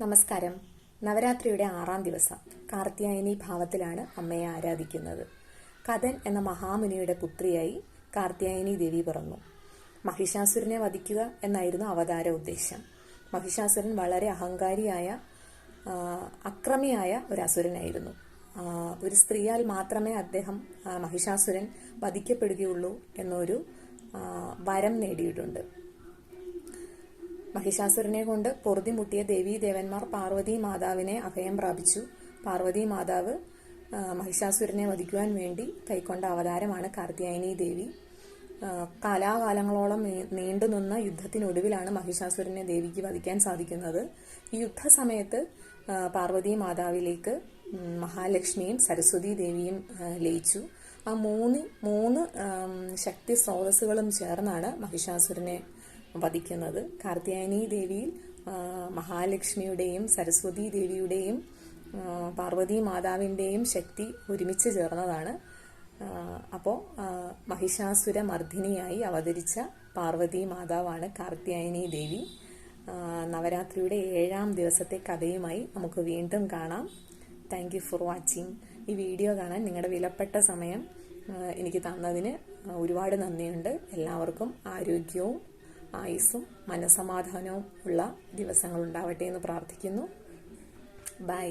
നമസ്കാരം. നവരാത്രിയുടെ ആറാം ദിവസം. കാർത്തിയായനി ഭാവത്തിലാണ് അമ്മയെ ആരാധിക്കുന്നത്. കഥൻ എന്ന മഹാമുനിയുടെ പുത്രിയായി കാർത്തിയായനി ദേവി പിറന്നു. മഹിഷാസുരനെ വധിക്കുക എന്നായിരുന്നു അവതാര ഉദ്ദേശം. മഹിഷാസുരൻ വളരെ അഹങ്കാരിയായ അക്രമിയായ ഒരു അസുരനായിരുന്നു. ഒരു സ്ത്രീയാൽ മാത്രമേ അദ്ദേഹം മഹിഷാസുരൻ വധിക്കപ്പെടുകയുള്ളൂ എന്നൊരു വരം നേടിയിട്ടുണ്ട്. മഹിഷാസുരനെ കൊണ്ട് പൊറുതി മുട്ടിയ ദേവീ ദേവന്മാർ പാർവതി മാതാവിനെ അഭയം പ്രാപിച്ചു. പാർവതി മാതാവ് മഹിഷാസുരനെ വധിക്കുവാൻ വേണ്ടി കൈക്കൊണ്ട അവതാരമാണ് കാർത്തിയായനി ദേവി. കാലാകാലങ്ങളോളം നീണ്ടുനിന്ന യുദ്ധത്തിനൊടുവിലാണ് മഹിഷാസുരനെ ദേവിക്ക് വധിക്കാൻ സാധിക്കുന്നത്. ഈ യുദ്ധസമയത്ത് പാർവതി മാതാവിലേക്ക് മഹാലക്ഷ്മിയും സരസ്വതി ദേവിയും ലയിച്ചു. ആ മൂന്ന് മൂന്ന് ശക്തി സ്രോതസ്സുകളും ചേർന്നാണ് മഹിഷാസുരനെ വധിക്കുന്നത്. കാർത്യായനി ദേവിയിൽ മഹാലക്ഷ്മിയുടെയും സരസ്വതി ദേവിയുടെയും പാർവതി മാതാവിന്റെയും ശക്തി ഒരുമിച്ച് ചേർന്നതാണ്. അപ്പോൾ മഹിഷാസുര മർദ്ദിനിയായി അവതരിച്ച പാർവതി മാതാവാണ് കാർത്യായനി ദേവി. നവരാത്രിയുടെ ഏഴാം ദിവസത്തെ കഥയുമായി നമുക്ക് വീണ്ടും കാണാം. താങ്ക് യു ഫോർ വാച്ചിങ് ഈ വീഡിയോ കാണാൻ നിങ്ങളുടെ വിലപ്പെട്ട സമയം എനിക്ക് തന്നതിന് ഒരുപാട് നന്ദിയുണ്ട്. എല്ലാവർക്കും ആരോഗ്യവും ആയുസും മനസമാധാനവും ഉള്ള ദിവസങ്ങൾ ഉണ്ടാവട്ടെ എന്ന് പ്രാർത്ഥിക്കുന്നു. ബൈ